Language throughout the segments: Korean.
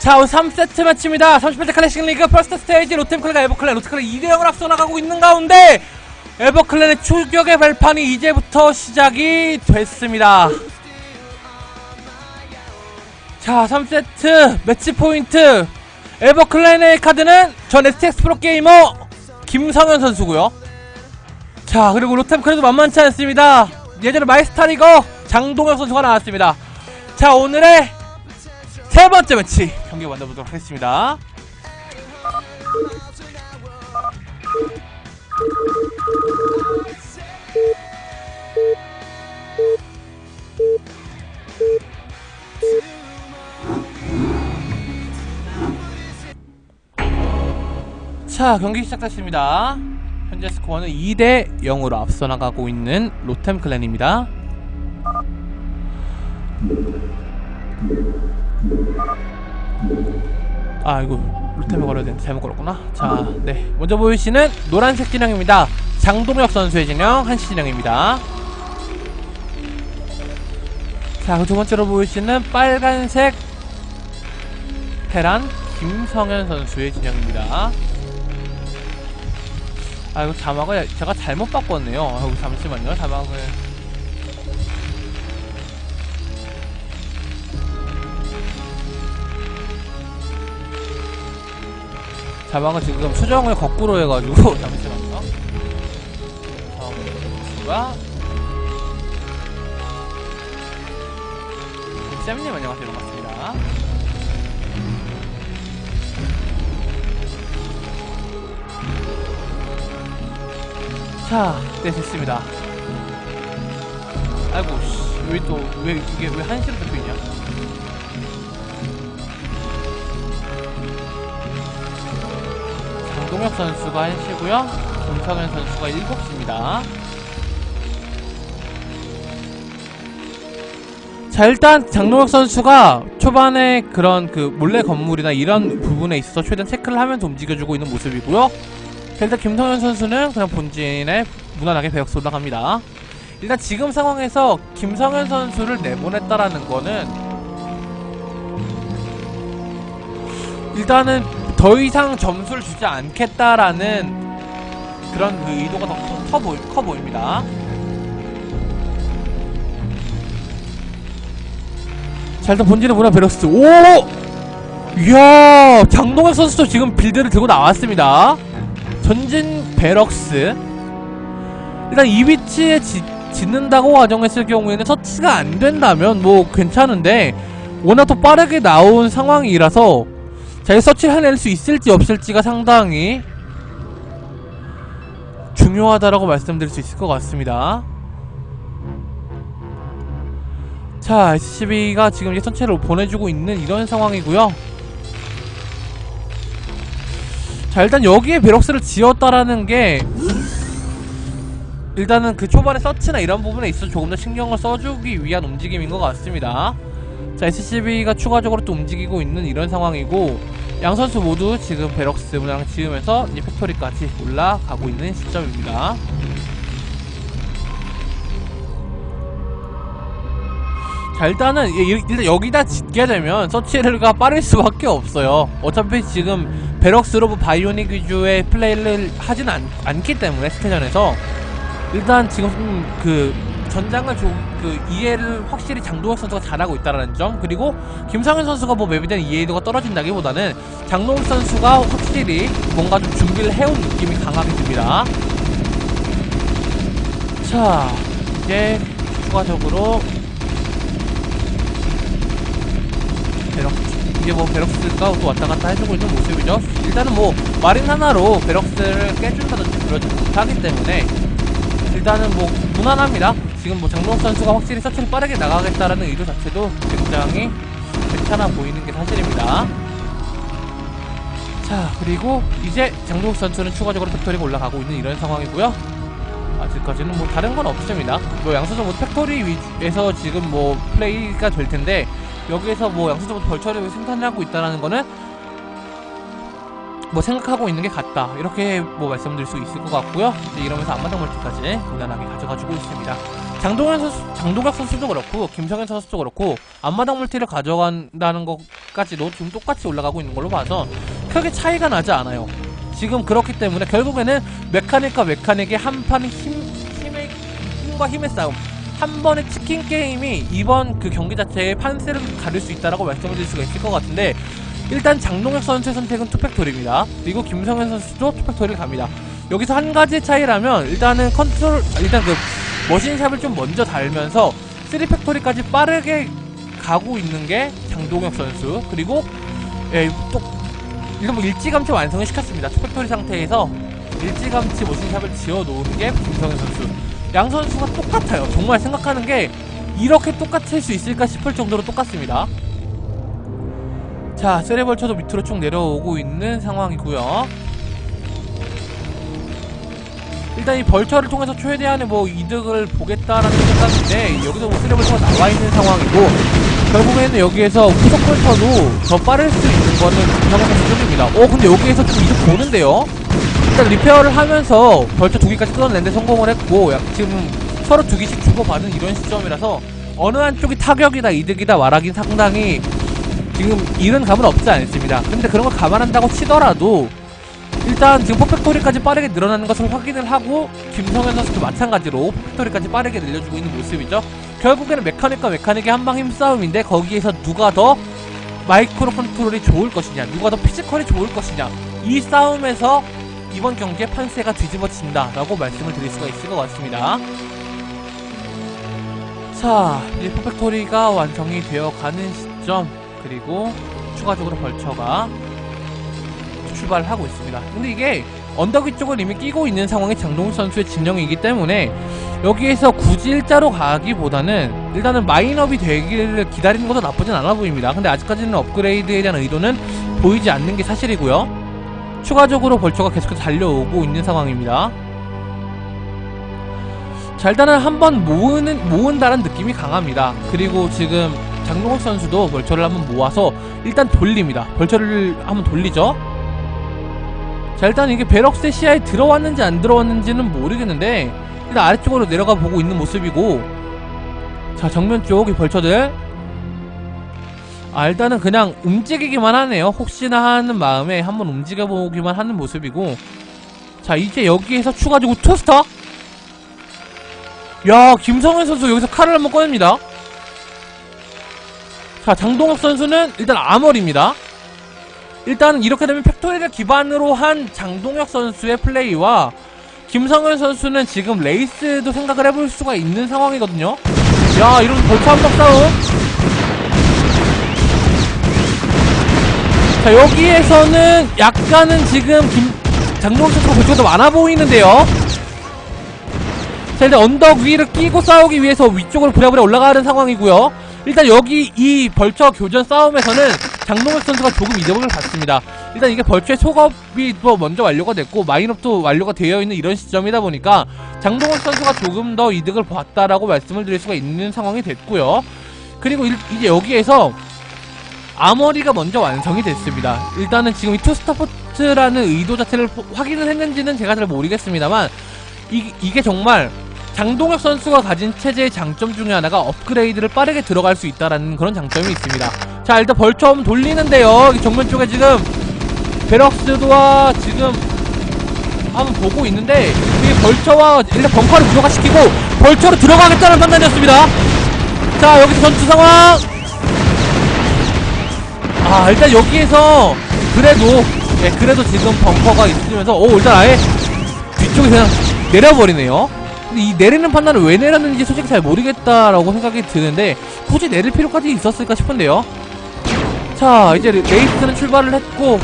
자, 오늘 3세트 매치입니다. 38대 클래식 리그 퍼스트 스테이지 롯템클레가 에버클랜, 롯데클랜 2대0을 앞서 나가고 있는 가운데 에버클랜의 출격의 발판이 이제부터 시작이 됐습니다. 자, 3세트 매치 포인트 에버클랜의 카드는 전 STX 프로게이머 김성현 선수고요. 자, 그리고 롯템클랜도 만만치 않습니다. 예전에 마이스타 리거 장동혁 선수가 나왔습니다. 자, 오늘의 세 번째 매치 경기 만나보도록 하겠습니다. 자, 경기 시작됐습니다. 현재 스코어는 2대 0으로 앞서 나가고 있는 로템 클랜입니다. 아 이거 루템에 걸어야 되는데 잘못 걸었구나. 자네. 먼저 보이시는 노란색 진영입니다. 장동혁 선수의 진영 한시 진영입니다. 자그 두 번째로 보이시는 빨간색 테란 김성현 선수의 진영입니다. 아 이거 자막을 제가 잘못 바꿨네요. 아이고 잠시만요. 자막을 자막은 지금 수정을 거꾸로 해가지고 잠시만요. 정수가 쌤님 안녕하세요 반갑습니다. 자, 네 됐습니다. 아이고 씨, 왜또 왜 이게 왜 한시로 잡혀 있냐? 장동혁 선수가 1시고요. 김성현 선수가 7시입니다. 자 일단 장동혁 선수가 초반에 그런 그 몰래 건물이나 이런 부분에 있어서 최대한 체크를 하면서 움직여주고 있는 모습이고요. 자 일단 김성현 선수는 그냥 본진에 무난하게 배역수 올라갑니다. 일단 지금 상황에서 김성현 선수를 내보냈다라는 거는 일단은 더 이상 점수를 주지 않겠다라는 그런 그 의도가 더커 보이, 커 보입니다. 자 일단 본진의 문화 베럭스 오! 이야 장동혁 선수도 지금 빌드를 들고 나왔습니다. 전진 베럭스 일단 이 위치에 지, 짓는다고 가정했을 경우에는 터치가 안 된다면 뭐 괜찮은데 워낙 또 빠르게 나온 상황이라서 자, 이 서치를 해낼 수 있을지 없을지가 상당히 중요하다라고 말씀드릴 수 있을 것 같습니다. 자, SCB가 지금 이제 선체를 보내주고 있는 이런 상황이고요. 자, 일단 여기에 베럭스를 지었다라는 게 일단은 그 초반에 서치나 이런 부분에 있어 조금 더 신경을 써주기 위한 움직임인 것 같습니다. 자, SCB가 추가적으로 또 움직이고 있는 이런 상황이고 양 선수 모두 지금 베럭스 문항 지으면서 이제 팩토리까지 올라가고 있는 시점입니다. 자 일단은 일단 여기다 짓게 되면 서치가 빠를 수밖에 없어요. 어차피 지금 베럭스로 뭐 바이오닉 위주의 플레이를 하진 않, 않기 때문에 스테전에서 일단 지금 그 전장을 좀그 이해를 확실히 장동혁 선수가 잘하고 있다는 점 그리고 김상현 선수가 뭐 맵에 대한 이해도가 떨어진다기보다는 장동혁 선수가 확실히 뭔가 좀 준비를 해온 느낌이 강하게 듭니다. 자 이제 추가적으로 베럭스 이게 뭐 베럭스가 또 왔다 갔다 해주고 있는 모습이죠. 일단은 뭐 마린 하나로 베럭스를 깨준다든지 그러지 못하기 때문에 일단은 뭐 무난합니다. 지금 뭐 장동혁 선수가 확실히 서치를 빠르게 나가겠다라는 의도 자체도 굉장히 괜찮아 보이는 게 사실입니다. 자 그리고 이제 장동혁 선수는 추가적으로 팩토리가 올라가고 있는 이런 상황이고요. 아직까지는 뭐 다른 건 없습니다. 뭐 양수전 뭐 팩토리 위에서 지금 뭐 플레이가 될 텐데 여기에서 뭐 양수적으로 벌처를 생산을 하고 있다는 거는 뭐 생각하고 있는 게 같다 이렇게 뭐 말씀드릴 수 있을 것 같고요 이러면서 앞마당 멀티까지 무난하게 가져가지고 있습니다 장동현 선수, 장동혁 선수도 그렇고 김성현 선수도 그렇고 앞마당 멀티를 가져간다는 것 레벨까지도 지금 똑같이 올라가고 있는 걸로 봐서 크게 차이가 나지 않아요. 지금 그렇기 때문에 결국에는 메카닉과 메카닉의 한판 힘, 힘의, 힘과 힘의 싸움. 한 번의 치킨 게임이 이번 그 경기 자체의 판세를 가릴 수 있다라고 말씀을 드릴 수가 있을 것 같은데 일단 장동혁 선수의 선택은 투팩토리입니다. 그리고 김성현 선수도 투팩토리를 갑니다. 여기서 한 가지 차이라면 일단은 컨트롤 일단 그 머신샵을 좀 먼저 달면서 3팩토리까지 빠르게 가고 있는 게 장동혁 선수 그리고 예, 또 이런 뭐 일찌감치 완성을 시켰습니다. 투팩토리 상태에서 일찌감치 머신샵을 지어 놓은 게 김성현 선수. 양 선수가 똑같아요. 정말 생각하는 게 이렇게 똑같을 수 있을까 싶을 정도로 똑같습니다. 자, 세레벌 쳐도 밑으로 쭉 내려오고 있는 상황이고요. 일단 이 벌처를 통해서 최대한의 뭐 이득을 보겠다라는 생각인데 여기서 뭐 세레벌처가 나와 있는 상황이고 결국에는 여기에서 후속 벌처도 더 빠를 수 있는 거는 선수 쪽입니다. 어, 근데 여기에서 좀 이득 보는데요? 일단 리페어를 하면서 벌처 두 개까지 끊어내는데 성공을 했고 약 지금 서로 두 개씩 주고받은 이런 시점이라서 어느 한쪽이 타격이다 이득이다 말하긴 상당히 지금 잃은 감은 없지 않습니다. 근데 그런 걸 감안한다고 치더라도 일단 지금 퍼펙토리까지 빠르게 늘어나는 것을 확인을 하고 김성현 선수도 마찬가지로 퍼펙토리까지 빠르게 늘려주고 있는 모습이죠. 결국에는 메카닉과 메카닉의 한방 힘싸움인데 거기에서 누가 더 마이크로 컨트롤이 좋을 것이냐 누가 더 피지컬이 좋을 것이냐 이 싸움에서 이번 경기의 판세가 뒤집어진다 라고 말씀을 드릴 수가 있을 것 같습니다. 자, 이제 퍼펙토리가 완성이 되어 가는 시점 그리고 추가적으로 벌처가 출발을 하고 있습니다. 근데 이게 언덕 위쪽을 이미 끼고 있는 상황이 장동훈 선수의 진영이기 때문에 여기에서 굳이 일자로 가기보다는 일단은 마인업이 되기를 기다리는 것도 나쁘진 않아 보입니다. 근데 아직까지는 업그레이드에 대한 의도는 보이지 않는 게 사실이고요. 추가적으로 벌처가 계속해서 달려오고 있는 상황입니다. 자 일단은 한번 모으는 모은다는 느낌이 강합니다. 그리고 지금 장동혁 선수도 벌처를 한번 모아서 일단 돌립니다. 벌처를 한번 돌리죠. 자 일단 이게 베럭스의 시야에 들어왔는지 안 들어왔는지는 모르겠는데 일단 아래쪽으로 내려가 보고 있는 모습이고 자 정면 쪽이 벌처들. 아 일단은 그냥 움직이기만 하네요. 혹시나 하는 마음에 한번 움직여보기만 하는 모습이고. 자 이제 여기에서 추가적으로 토스터. 야 김성현 선수 여기서 칼을 한번 꺼냅니다. 자 장동혁 선수는 일단 아머리입니다 일단은 이렇게 되면 팩토리를 기반으로 한 장동혁 선수의 플레이와 김성현 선수는 지금 레이스도 생각을 해볼 수가 있는 상황이거든요. 야 이런 벌처 한방 싸움. 자 여기에서는 약간은 지금 김 장동혁 선수가 벌처가 더 많아 보이는데요. 자 일단 언덕 위를 끼고 싸우기 위해서 위쪽으로 부랴부랴 올라가는 상황이고요 일단 여기 이 벌처 교전 싸움에서는 장동혁 선수가 조금 이득을 받습니다 일단 이게 벌처의 속업이 또 먼저 완료가 됐고 마인업도 완료가 되어 있는 이런 시점이다 보니까 장동혁 선수가 조금 더 이득을 봤다라고 말씀을 드릴 수가 있는 상황이 됐고요 그리고 일- 이제 여기에서 아머리가 먼저 완성이 됐습니다. 일단은 지금 이 투스타포트라는 의도 자체를 포- 확인을 했는지는 제가 잘 모르겠습니다만 이, 이게 정말 장동혁 선수가 가진 체제의 장점 중에 하나가 업그레이드를 빠르게 들어갈 수 있다라는 그런 장점이 있습니다. 자 일단 한번 돌리는데요. 이 정면 쪽에 지금 베럭스도와 지금 한번 보고 있는데 이 벌처와 일단 벙커를 무효화시키고 벌처로 들어가겠다는 판단이었습니다. 자 여기서 전투 상황 아 일단 여기에서 그래도 예 그래도 지금 벙커가 있으면서 오 일단 아예 뒤쪽에 그냥 내려버리네요 이 내리는 판단을 왜 내렸는지 솔직히 잘 모르겠다라고 생각이 드는데 굳이 내릴 필요까지 있었을까 싶은데요 자 이제 레- 레이스는 출발을 했고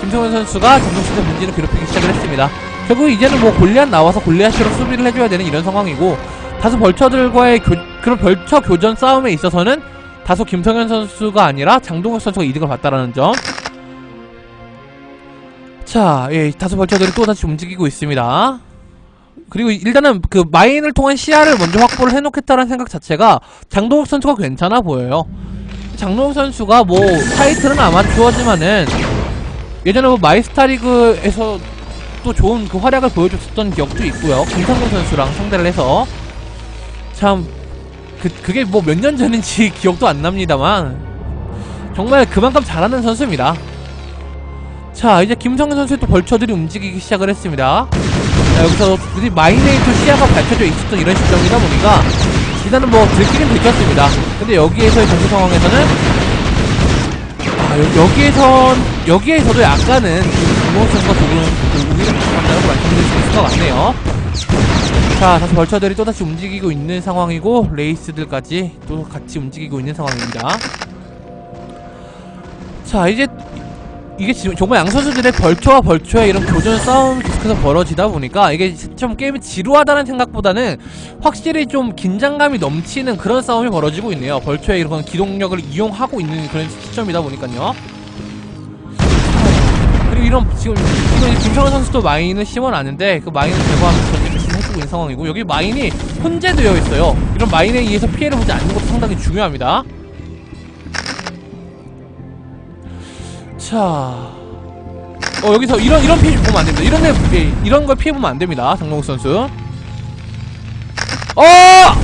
김성현 선수가 정동식의 문제를 괴롭히기 시작을 했습니다 결국 이제는 뭐 골리앗 나와서 골리앗으로 수비를 해줘야 되는 이런 상황이고 다소 벌처들과의 교, 그런 벌처 교전 싸움에 있어서는 다소 김성현 선수가 아니라 장동혁 선수가 이득을 봤다라는 점. 자, 예, 다소 벌처들이 또다시 움직이고 있습니다. 그리고 일단은 그 마인을 통한 시야를 먼저 확보를 해놓겠다는 생각 자체가 장동혁 선수가 괜찮아 보여요. 장동혁 선수가 뭐 타이틀은 아마추어지만은 예전에 뭐 마이스타 리그에서 또 좋은 그 활약을 보여줬었던 기억도 있고요. 김성현 선수랑 상대를 해서 참 그, 그게 뭐 몇 년 전인지 기억도 안 납니다만 정말 그만큼 잘하는 선수입니다. 자 이제 김성현 선수의 또 벌처들이 움직이기 시작을 했습니다. 자 여기서 굳이 마이네이트 시야가 밝혀져 있었던 이런 시점이다 보니까 일단은 뭐 들키긴 들켰습니다. 근데 여기에서의 전투 상황에서는 아 여, 여기에선 여기에서도 약간은 선수가 조금 그 우위를 가져간다고 말씀드릴 수 있을 것 같네요. 자 다시 벌처들이 또다시 움직이고 있는 상황이고 레이스들까지 또 같이 움직이고 있는 상황입니다. 자 이제 이게 지금 정말 양 선수들의 벌초와 벌초의 이런 교전 싸움이 계속해서 벌어지다 보니까 이게 좀 게임이 지루하다는 생각보다는 확실히 좀 긴장감이 넘치는 그런 싸움이 벌어지고 있네요. 벌초의 이런 기동력을 이용하고 있는 그런 시점이다 보니까요. 그리고 이런 지금 지금 김성현 선수도 마인을 심어놨는데 그 마인을 제거하면서 전진 배신을 해주고 있는 상황이고 여기 마인이 혼재되어 있어요. 이런 마인에 의해서 피해를 보지 않는 것도 상당히 중요합니다. 자, 어 여기서 이런 이런 피해 보면 안 됩니다. 이런 데 예, 이런 걸 피해 보면 안 됩니다. 장동욱 선수. 어,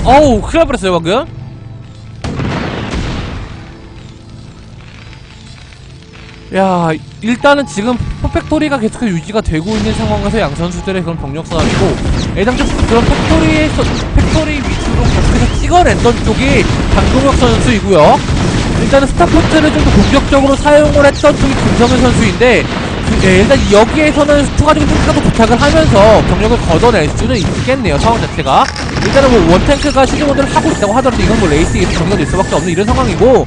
어우 큰일 날 뻔했어요 방금. 야, 일단은 지금 퍼펙토리가 계속해서 유지가 되고 있는 상황에서 양 선수들의 그런 병력 싸움이고 애당초 그런 팩토리에서 팩토리 위주로 계속해서 찍어냈던 쪽이 강동혁 선수이고요. 일단은 스타포트를 좀 더 공격적으로 사용을 했던 쪽이 김성현 선수인데 그, 예, 일단 여기에서는 추가적인 탱크도 도착을 하면서 병력을 걷어낼 수는 있겠네요 상황 자체가 일단은 뭐 원탱크가 시즈모드를 하고 있다고 하더라도 이건 뭐 레이스에서 될 수밖에 없는 이런 상황이고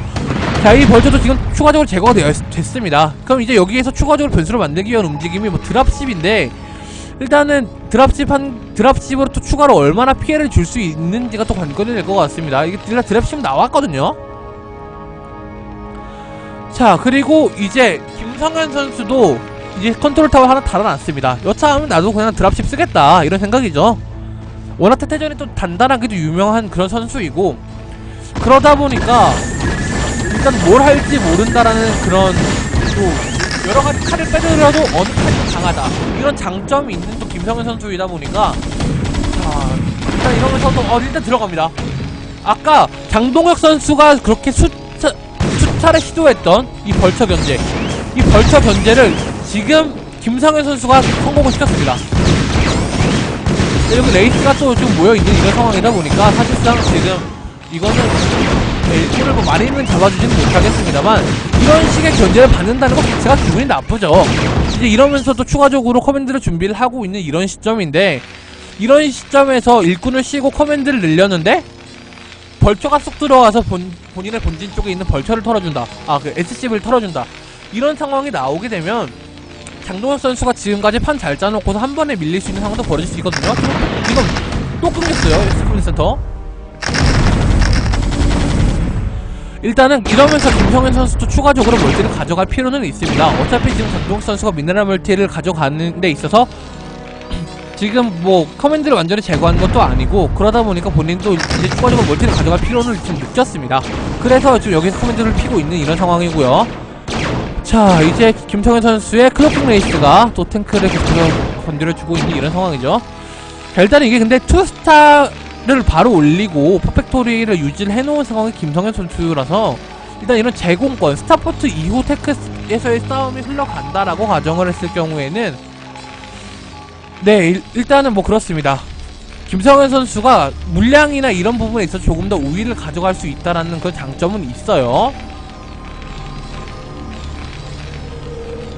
자, 이 벌처도 지금 추가적으로 제거가 되어 있- 됐습니다. 그럼 이제 여기에서 추가적으로 변수를 만들기 위한 움직임이 뭐 드랍십인데 일단은 드랍십 한 드랍십으로 또 추가로 얼마나 피해를 줄 수 있는지가 또 관건이 될 것 같습니다. 이게 드랍십 나왔거든요. 자, 그리고 이제 김성현 선수도 이제 컨트롤 타워 하나 달아놨습니다. 여차하면 나도 그냥 드랍십 쓰겠다 이런 생각이죠. 워낙 태태전이 또 단단하게도 유명한 그런 선수이고 그러다 보니까 일단 뭘 할지 모른다라는 그런 또 여러 가지 칼을 빼더라도 어느 칼이 강하다 이런 장점이 있는 또 김성현 선수이다 보니까 자 일단 이러면서도 어 일단 들어갑니다. 아까 장동혁 선수가 그렇게 수 차 수차례 시도했던 이 벌처 견제 이 벌처 견제를 지금 김성현 선수가 성공을 시켰습니다. 여기 레이스가 또 좀 모여있는 이런 상황이다 보니까 사실상 지금 이거는 일부를 뭐 마린은 잡아주지는 못하겠습니다만 이런 식의 견제를 받는다는 것 자체가 기분이 나쁘죠. 이제 이러면서도 추가적으로 커맨드를 준비를 하고 있는 이런 시점인데 이런 시점에서 일꾼을 쉬고 커맨드를 늘렸는데 벌처가 쏙 들어와서 본, 본인의 본진 쪽에 있는 벌처를 털어준다. 아, 그 SCV를 털어준다. 이런 상황이 나오게 되면 장동혁 선수가 지금까지 판 잘 짜놓고서 한 번에 밀릴 수 있는 상황도 벌어질 수 있거든요. 지금 또 끊겼어요. 스프린 센터. 일단은 이러면서 김성현 선수도 추가적으로 멀티를 가져갈 필요는 있습니다. 어차피 지금 장동혁 선수가 미네랄 멀티를 가져가는 데 있어서 지금 뭐 커맨드를 완전히 제거한 것도 아니고 그러다 보니까 본인도 이제 추가적으로 멀티를 가져갈 필요는 지금 느꼈습니다. 그래서 지금 여기서 커맨드를 피고 있는 이런 상황이고요. 자 이제 김성현 선수의 클로킹 레이스가 또 탱크를 계속해서 건드려주고 있는 이런 상황이죠. 자, 일단 이게 근데 투스타를 바로 올리고 퍼펙토리를 유지를 해놓은 상황이 김성현 선수라서 일단 이런 제공권 스타포트 이후 테크에서의 싸움이 흘러간다라고 가정을 했을 경우에는 네 일, 일단은 뭐 그렇습니다. 김성현 선수가 물량이나 이런 부분에 있어서 조금 더 우위를 가져갈 수 있다라는 그런 장점은 있어요.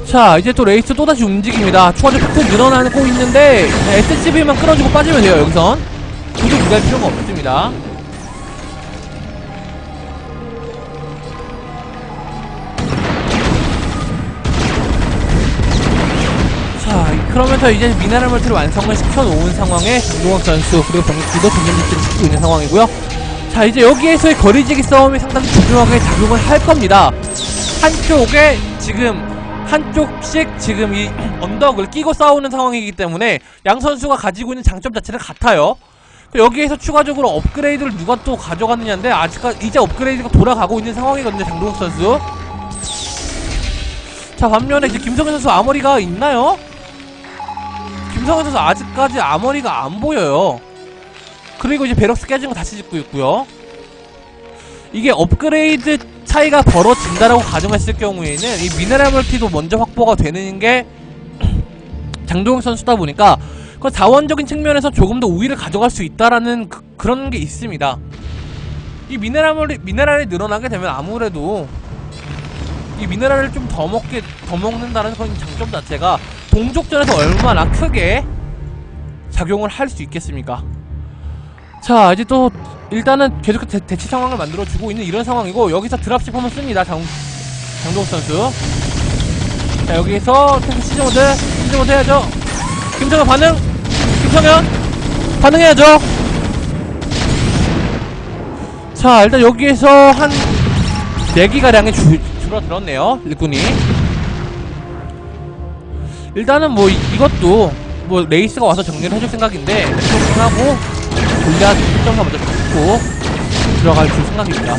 자 이제 또 레이스 또다시 움직입니다 추가적으로 푹 늘어나고 있는데 네, SCV만 끌어주고 빠지면 돼요 여기선 굳이 기다릴 필요가 없습니다 그러면서 이제 미네랄 멀티를 완성을 시켜놓은 상황에 장동혁 선수 그리고 점점 리치를 시키고 있는 상황이고요 자 이제 여기에서의 거리지기 싸움이 상당히 중요하게 작용을 할 겁니다 한쪽에 지금 한쪽씩 지금 이 언덕을 끼고 싸우는 상황이기 때문에 양 선수가 가지고 있는 장점 자체는 같아요. 여기에서 추가적으로 업그레이드를 누가 또 가져갔느냐인데 아직까지 이제 업그레이드가 돌아가고 있는 상황이거든요. 장동욱 선수. 자 반면에 이제 김성현 선수 아머리가 있나요? 선수 아직까지 아머리가 안 보여요. 그리고 이제 베럭스 깨진 거 다시 짓고 있고요. 이게 업그레이드 차이가 벌어진다라고 가정했을 경우에는 이 미네랄 멀티도 먼저 확보가 되는 게 장동혁 선수다 보니까 그 자원적인 측면에서 조금 더 우위를 가져갈 수 있다라는 그, 그런 게 있습니다. 이 미네랄 멀 미네랄이 늘어나게 되면 아무래도 이 미네랄을 좀 더 먹게 더 먹는다는 그런 장점 자체가 동족전에서 얼마나 크게 작용을 할 수 있겠습니까? 자 이제 또 일단은 계속 대, 대치 상황을 만들어주고 있는 이런 상황이고 여기서 드랍십 한번 씁니다 장, 장동 선수. 자 여기서 탱크 시즈모드 시즈모드 해야죠. 김성현 반응 김성현 반응해야죠. 자 일단 여기에서 한 4기가량이 줄 줄어들었네요 일꾼이 일단은 뭐 이, 이것도 뭐 레이스가 와서 정리를 해줄 생각인데 정리하고 골리앗 점사 먼저 잡고 들어갈 줄 생각입니다.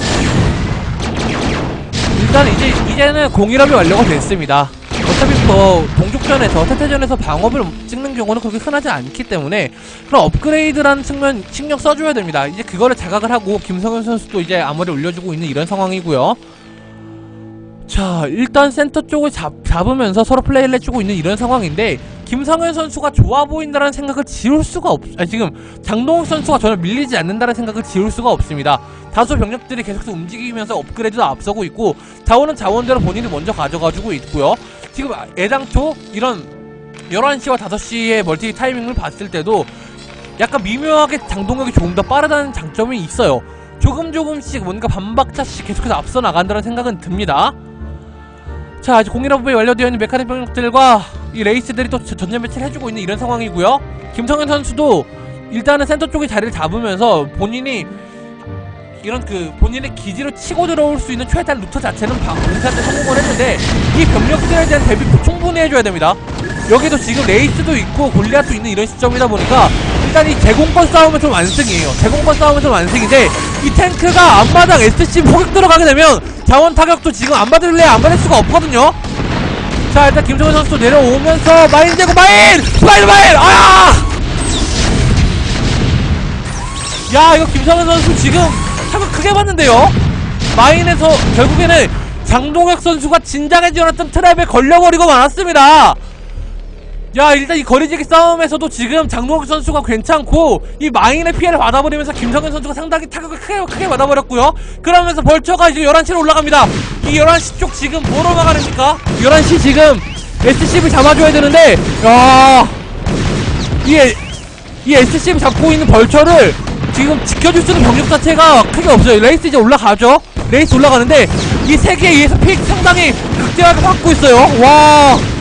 일단 이제 이제는 공일업이 완료가 됐습니다. 어차피 뭐 동족전에서 태태전에서 방업을 찍는 경우는 그렇게 흔하지 않기 때문에 그런 업그레이드라는 측면 신경 써줘야 됩니다. 이제 그거를 자각을 하고 김성현 선수도 이제 암호를 올려주고 있는 이런 상황이고요 자 일단 센터 쪽을 잡, 잡으면서 서로 플레이를 해주고 있는 이런 상황인데 김성현 선수가 좋아 보인다는 생각을 지울 수가 없 아니 지금 장동욱 선수가 전혀 밀리지 않는다는 생각을 지울 수가 없습니다. 다수 병력들이 계속해서 움직이면서 업그레이드도 앞서고 있고 자원은 자원대로 본인이 먼저 가져가지고 있고요. 지금 애당초 이런 11시와 5시의 멀티 타이밍을 봤을 때도 약간 미묘하게 장동혁이 조금 더 빠르다는 장점이 있어요. 조금 조금씩 뭔가 반박자씩 계속해서 앞서 나간다는 생각은 듭니다 자 이제 공일업이 완료되어 있는 메카닉 병력들과 이 레이스들이 또 저- 전전 배치를 해주고 있는 이런 상황이고요. 김성현 선수도 일단은 센터 쪽에 자리를 잡으면서 본인이 이런 그 본인의 기지로 치고 들어올 수 있는 최대한 루트 자체는 방- 공사한테 성공을 했는데 이 병력들에 대한 대비도 충분히 해줘야 됩니다. 여기도 지금 레이스도 있고 골리앗도 있는 이런 시점이다 보니까 일단 이 제공권 싸움은 좀 완승이에요. 제공권 싸움은 좀 완승인데 이 탱크가 앞마당 SC 포격 들어가게 되면 자원 타격도 지금 안 받을래? 안 받을 수가 없거든요. 자 일단 김정은 선수도 내려오면서 마인 제고 마인! 마인 마인! 아! 야 이거 김성현 선수 지금 타격 크게 봤는데요? 마인에서 결국에는 장동혁 선수가 진작에 지어놨던 트랩에 걸려버리고 말았습니다 야 일단 이 거리지기 싸움에서도 지금 장동혁 선수가 괜찮고 이 마인의 피해를 받아버리면서 김성현 선수가 상당히 타격을 크게 크게 받아버렸고요 그러면서 벌처가 이제 11시로 올라갑니다 이 11시 쪽 지금 뭐로 막아냅니까 11시 지금 SCV 잡아줘야 되는데 야 이, 이 SCV 잡고 있는 벌처를 지금 지켜줄 수 있는 병력 자체가 크게 없어요. 레이스 이제 올라가죠? 레이스 올라가는데 이세 개에 의해서 피해 상당히 극대화가 받고 있어요. 와.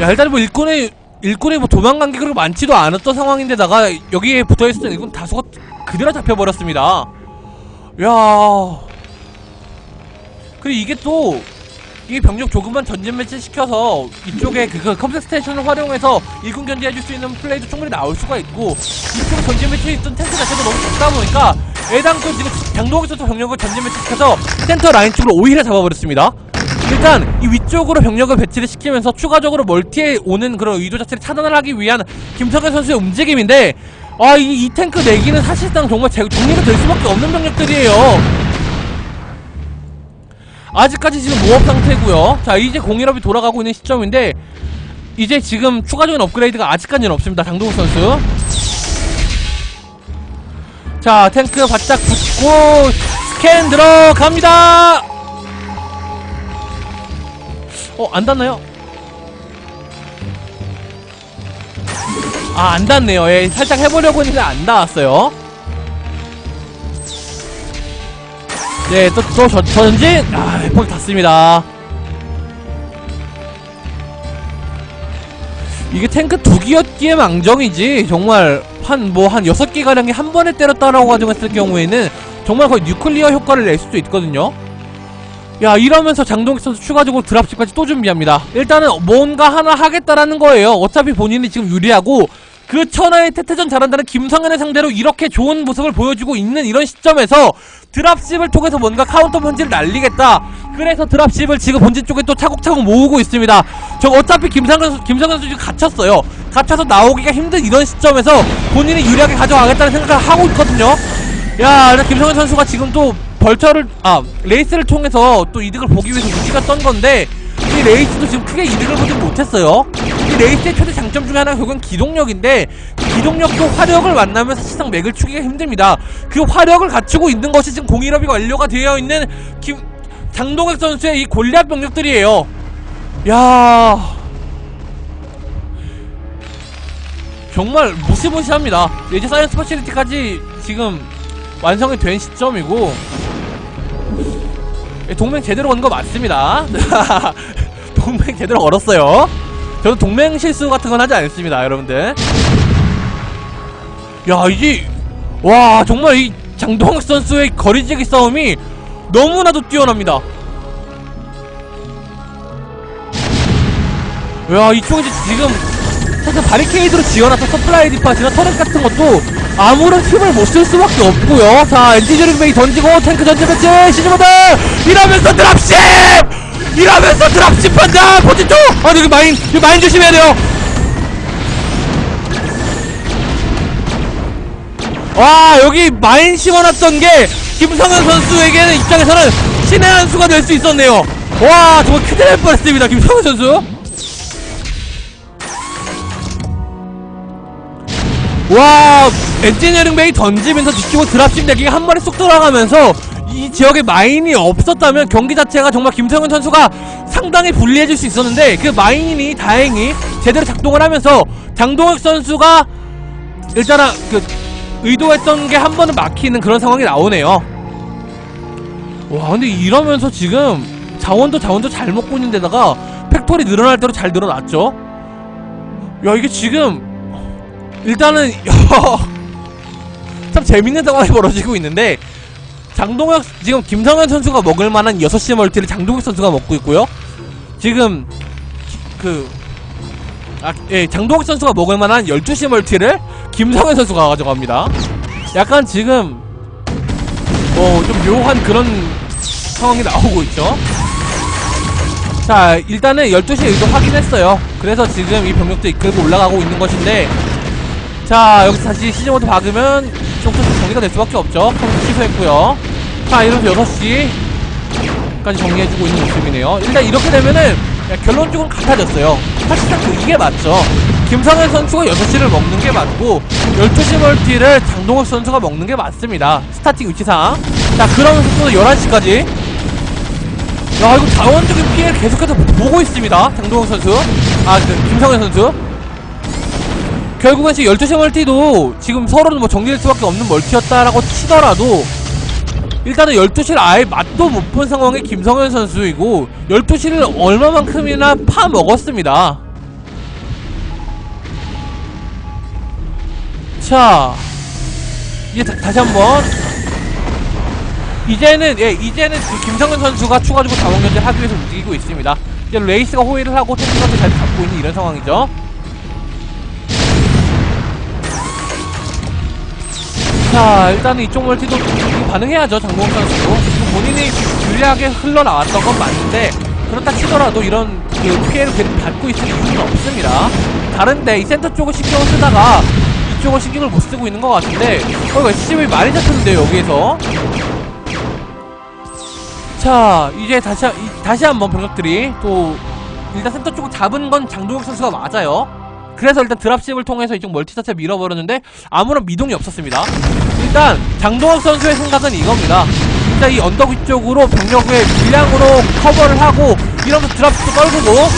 야, 일단 뭐 일꾼이, 일꾼이 뭐 도망간 게 그렇게 많지도 않았던 상황인데다가 여기에 붙어 있었던 일꾼 다수가 그대로 잡혀버렸습니다. 야. 그리고 이게 또, 이 병력 조금만 전진 매치 시켜서 이쪽에 그 컴퓨터 스테이션을 활용해서 일군 견제해줄 수 있는 플레이도 충분히 나올 수가 있고 이쪽에 전진 매치에 있던 탱크 자체도 너무 작다 보니까 애당초 지금 장동에서도 병력을 전진 매치 시켜서 센터 라인 쪽으로 오히려 잡아버렸습니다. 일단 이 위쪽으로 병력을 배치를 시키면서 추가적으로 멀티에 오는 그런 의도 자체를 차단을 하기 위한 김성현 선수의 움직임인데 아 이 이 탱크 내기는 사실상 정말 제- 정리가 될 수밖에 없는 병력들이에요. 아직까지 지금 모업 상태고요. 자 이제 공일업이 돌아가고 있는 시점인데 이제 지금 추가적인 업그레이드가 아직까지는 없습니다. 장동욱 선수. 자 탱크 바짝 붙고 스캔 들어갑니다. 어 안 닿나요? 아 안 닿네요. 예, 살짝 해보려고 했는데 안 닿았어요. 네, 또, 또, 전, 전진! 아, 헬폭 닿습니다. 이게 탱크 두 기였기에 망정이지, 정말, 한, 뭐, 한 여섯 기가량이 한 번에 때렸다라고 가정했을 경우에는, 정말 거의 뉴클리어 효과를 낼 수도 있거든요? 야, 이러면서 장동익 선수 추가적으로 드랍십까지 또 준비합니다. 일단은 뭔가 하나 하겠다라는 거예요. 어차피 본인이 지금 유리하고, 그 천하의 태태전 잘한다는 김성현을 상대로 이렇게 좋은 모습을 보여주고 있는 이런 시점에서 드랍십을 통해서 뭔가 카운터 펀치를 날리겠다. 그래서 드랍십을 지금 본진 쪽에 또 차곡차곡 모으고 있습니다. 저 어차피 선수, 김성현 선수 지금 갇혔어요. 갇혀서 나오기가 힘든 이런 시점에서 본인이 유리하게 가져가겠다는 생각을 하고 있거든요. 야, 김성현 선수가 지금 또 벌처를 아 레이스를 통해서 또 이득을 보기 위해서 우지가 떤 건데 이 레이스도 지금 크게 이득을 보지 못했어요. 이 레이스의 최대 장점 중에 하나가 결국은 기동력인데 기동력도 화력을 만나면 사실상 맥을 추기가 힘듭니다. 그 화력을 갖추고 있는 것이 지금 공일업이 완료가 되어 있는 김 장동혁 선수의 이 골리앗 병력들이에요. 야. 정말 무시무시합니다. 이제 사이언스 퍼실리티까지 지금 완성이 된 시점이고 예, 동맹 제대로 건 거 맞습니다. 동맹 제대로 걸었어요. 저는 동맹 실수 같은 건 하지 않습니다, 여러분들. 야, 이게 와 정말 이 장동혁 선수의 거리지기 싸움이 너무나도 뛰어납니다. 야, 이쪽에 지금 사실 바리케이드로 지어놨던 서플라이 디파지나 터렛 같은 것도 아무런 힘을 못 쓸 수밖에 없고요. 자, 엔지니어링 베이 던지고 탱크 전진 배치 시즈모드 이러면서 드랍십! 이러면서 드랍십 한다! 포지투! 아, 여기 마인, 여기 마인 조심해야 돼요! 와, 여기 마인 심어놨던 게 김성현 선수에게는 입장에서는 신의 한 수가 될 수 있었네요. 와, 정말 큰일 날 뻔했습니다, 김성현 선수. 와 엔지니어링 베이 던지면서 뒤치고 드랍십 내기가 한 마리 쏙 돌아가면서 이 지역에 마인이 없었다면 경기 자체가 정말 김성현 선수가 상당히 불리해질 수 있었는데 그 마인이 다행히 제대로 작동을 하면서 장동혁 선수가 일단은 그 의도했던 게 한 번은 막히는 그런 상황이 나오네요. 와 근데 이러면서 지금 자원도 자원도 잘 먹고 있는 데다가 팩토리 늘어날 대로 잘 늘어났죠. 야 이게 지금 일단은 참 재밌는 상황이 벌어지고 있는데 장동혁 지금 김성현 선수가 먹을 만한 6시 멀티를 장동혁 선수가 먹고 있고요. 지금 기- 그 아, 예, 장동혁 선수가 먹을 만한 12시 멀티를 김성현 선수가 가져갑니다. 약간 지금 어, 좀 묘한 그런 상황이 나오고 있죠. 자, 일단은 12시에 의도 확인했어요. 그래서 지금 이 병력도 이끌고 올라가고 있는 것인데 자 여기서 다시 시즌모드 박으면 총선 정리가 될 수밖에 없죠. 컴퓨터 취소했고요. 자 이러면서 6시까지 정리해주고 있는 모습이네요. 일단 이렇게 되면은 결론적으로 같아졌어요. 사실상 그 이게 맞죠. 김성현 선수가 6시를 먹는 게 맞고 12시 멀티를 장동혁 선수가 먹는 게 맞습니다. 스타팅 위치상. 자 그러면서 또 11시까지. 야 이거 자원적인 피해를 계속해서 보고 있습니다. 장동혁 선수. 아 그, 김성현 선수 결국은 지금 12시 멀티도 지금 서로는 뭐 정리될 수밖에 없는 멀티였다라고 치더라도 일단은 12시를 아예 맛도 못 본 상황의 김성현 선수이고 12시를 얼마만큼이나 파먹었습니다. 자 이제 다, 다시 한번. 이제는 예 이제는 그 김성현 선수가 추가적으로 자원 견제를 하기 위해서 움직이고 있습니다. 이제 레이스가 호위를 하고 탱크가 잘 잡고 있는 이런 상황이죠 자 일단은 이쪽 멀티도 반응해야죠 장동훈 선수도. 본인이 유리하게 흘러나왔던 건 맞는데 그렇다 치더라도 이런 그 피해를 받고 있을 이유는 없습니다. 다른데 이 센터 쪽을 신경을 쓰다가 이쪽을 신경을 못 쓰고 있는 것 같은데 어 SCV 많이 잡혔는데요 여기에서. 자 이제 다시 다시 한번 병력들이 또 일단 센터 쪽을 잡은 건 장동혁 선수가 맞아요 그래서 일단 드랍십을 통해서 이쪽 멀티 자체 밀어버렸는데 아무런 미동이 없었습니다. 일단 장동혁 선수의 생각은 이겁니다. 일단 이 언덕 위쪽으로 병력의 물량으로 커버를 하고 이러면서 드랍십도 떨구고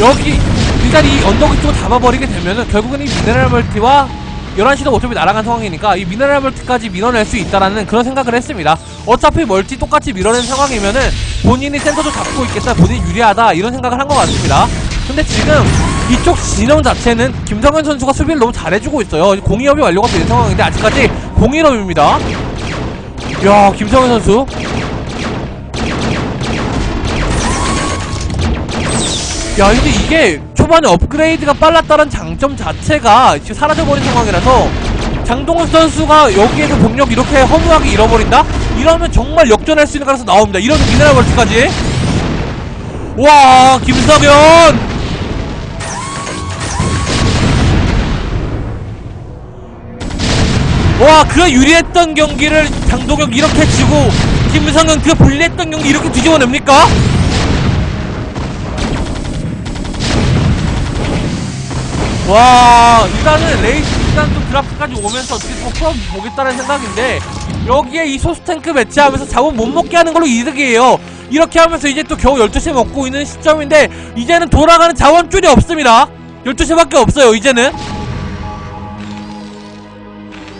여기 일단 이 언덕 위쪽을 잡아버리게 되면은 결국은 이 미네랄 멀티와 11시도 어차피 날아간 상황이니까 이 미네랄 멀티까지 밀어낼 수 있다라는 그런 생각을 했습니다. 어차피 멀티 똑같이 밀어낸 상황이면은 본인이 센터도 잡고 있겠다, 본인이 유리하다 이런 생각을 한 것 같습니다. 근데 지금 이쪽 진영 자체는 김성현 선수가 수비를 너무 잘해주고 있어요. 공이업이 완료가 된 상황인데 아직까지 공이업입니다. 야 김성현 선수 야 근데 이게 초반에 업그레이드가 빨랐다는 장점 자체가 지금 사라져버린 상황이라서 장동훈 선수가 여기에서 병력 이렇게 허무하게 잃어버린다? 이러면 정말 역전할 수 있는 가능성 나옵니다 이러면 미네랄 멀티까지 와 김성현 와, 그 유리했던 경기를 장도경 이렇게 치고 김성현 그 불리했던 경기 이렇게 뒤집어냅니까? 와, 일단은 레이스 일단 좀 드랍까지 오면서 어떻게 좀 풀어보겠다는 생각인데 여기에 이 소스탱크 매치하면서 자원 못 먹게 하는 걸로 이득이에요. 이렇게 하면서 이제 또 겨우 12시에 먹고 있는 시점인데 이제는 돌아가는 자원줄이 없습니다. 12시밖에 없어요, 이제는.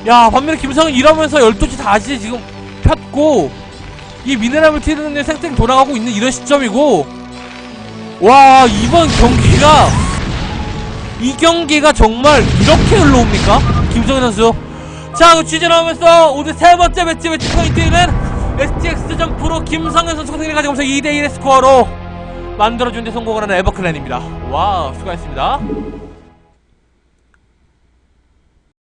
야 반면에 김성은 이러면서 12시 다시 지금 폈고 이 미네랄을 튀는 생생 돌아가고 있는 이런 시점이고 와 이번 경기가 이 경기가 정말 이렇게 흘러옵니까? 김성현 선수. 자 취재하면서 오늘 세 번째 매치 매치 포인트는 STX전 프로 김성현 선수가 승리 가져가면서 2대1의 스코어로 만들어준 데 성공을 하는 에버클랜입니다. 와 수고하셨습니다